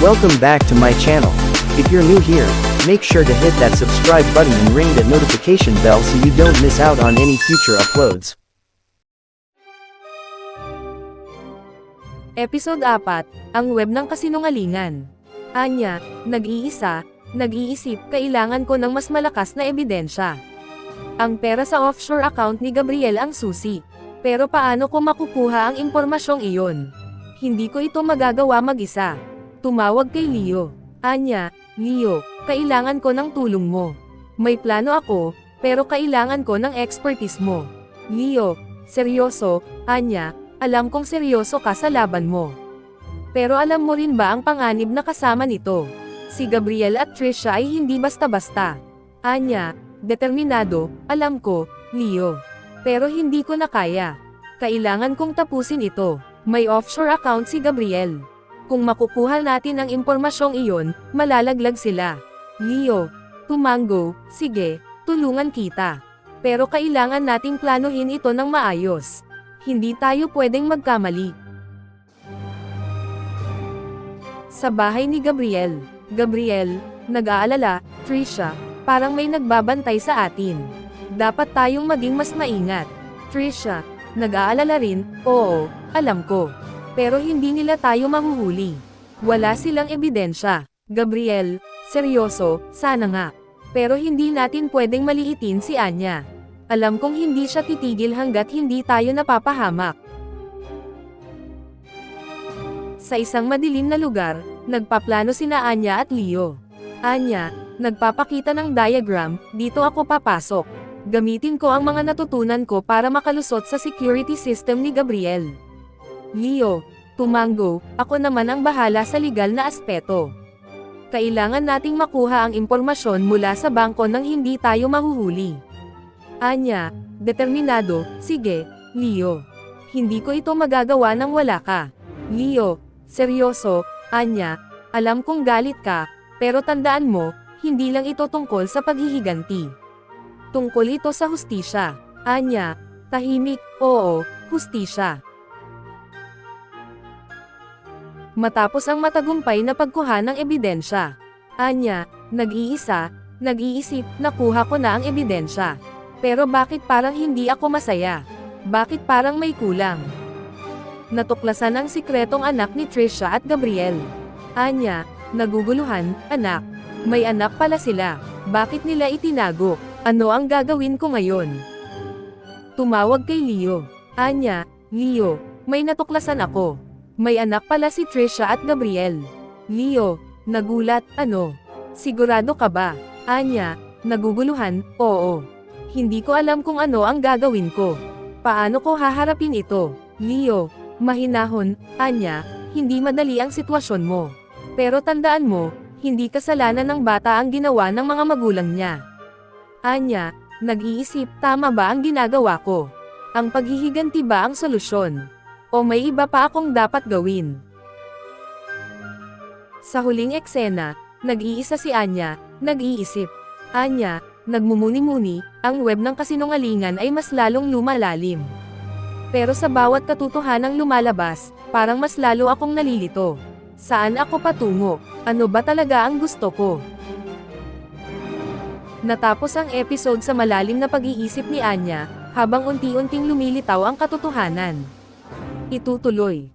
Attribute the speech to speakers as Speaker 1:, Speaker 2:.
Speaker 1: Welcome back to my channel. If you're new here, make sure to hit that subscribe button and ring that notification bell so you don't miss out on any future uploads.
Speaker 2: Episode 4, ang web ng kasinungalingan. Anya, nag-iisa, nag-iisip, kailangan ko ng mas malakas na ebidensya. Ang pera sa offshore account ni Gabriel ang susi. Pero paano ko makukuha ang impormasyong iyon? Hindi ko ito magagawa mag-isa. Tumawag kay Leo. Anya, Leo, kailangan ko ng tulong mo. May plano ako, pero kailangan ko ng expertise mo. Leo, seryoso, Anya, alam kong seryoso ka sa laban mo. Pero alam mo rin ba ang panganib na kasama nito? Si Gabriel at Trisha ay hindi basta-basta. Anya, determinado, alam ko, Leo. Pero hindi ko na kaya. Kailangan kong tapusin ito. May offshore account si Gabriel. Kung makukuha natin ang impormasyong iyon, malalaglag sila. Leo, tumango, sige, tulungan kita. Pero kailangan nating planuhin ito ng maayos. Hindi tayo pwedeng magkamali. Sa bahay ni Gabriel. Gabriel, nag-aalala, Trisha, parang may nagbabantay sa atin. Dapat tayong maging mas maingat. Trisha, nag-aalala rin, oo, alam ko. Pero hindi nila tayo mahuhuli. Wala silang ebidensya. Gabriel, seryoso, sana nga. Pero hindi natin pwedeng maliitin si Anya. Alam kong hindi siya titigil hanggat hindi tayo napapahamak. Sa isang madilim na lugar, nagpaplano sina Anya at Leo. Anya, nagpapakita ng diagram, dito ako papasok. Gamitin ko ang mga natutunan ko para makalusot sa security system ni Gabriel. Leo, tumango, ako naman ang bahala sa legal na aspeto. Kailangan nating makuha ang impormasyon mula sa bangko nang hindi tayo mahuhuli. Anya, determinado, sige, Leo. Hindi ko ito magagawa nang wala ka. Leo, seryoso, Anya, alam kong galit ka, pero tandaan mo, hindi lang ito tungkol sa paghihiganti. Tungkol ito sa hustisya. Anya, tahimik, oo, hustisya. Matapos ang matagumpay na pagkuha ng ebidensya. Anya, nag-iisa, nag-iisip, nakuha ko na ang ebidensya. Pero bakit parang hindi ako masaya? Bakit parang may kulang? Natuklasan ang sikretong anak ni Trisha at Gabriel. Anya, naguguluhan, anak. May anak pala sila. Bakit nila itinago? Ano ang gagawin ko ngayon? Tumawag kay Leo. Anya, Leo, may natuklasan ako. May anak pala si Trisha at Gabriel. Leo, nagulat, ano? Sigurado ka ba? Anya, naguguluhan, oo. Hindi ko alam kung ano ang gagawin ko. Paano ko haharapin ito? Leo, mahinahon, Anya, hindi madali ang sitwasyon mo. Pero tandaan mo, hindi kasalanan ng bata ang ginawa ng mga magulang niya. Anya, nag-iisip, tama ba ang ginagawa ko? Ang paghihiganti ba ang solusyon? O may iba pa akong dapat gawin? Sa huling eksena, nag-iisa si Anya, nag-iisip. Anya, nagmumuni-muni, ang web ng kasinungalingan ay mas lalong lumalalim. Pero sa bawat katotohanang lumalabas, parang mas lalo akong nalilito. Saan ako patungo? Ano ba talaga ang gusto ko? Natapos ang episode sa malalim na pag-iisip ni Anya, habang unti-unting lumilitaw ang katotohanan. Itutuloy.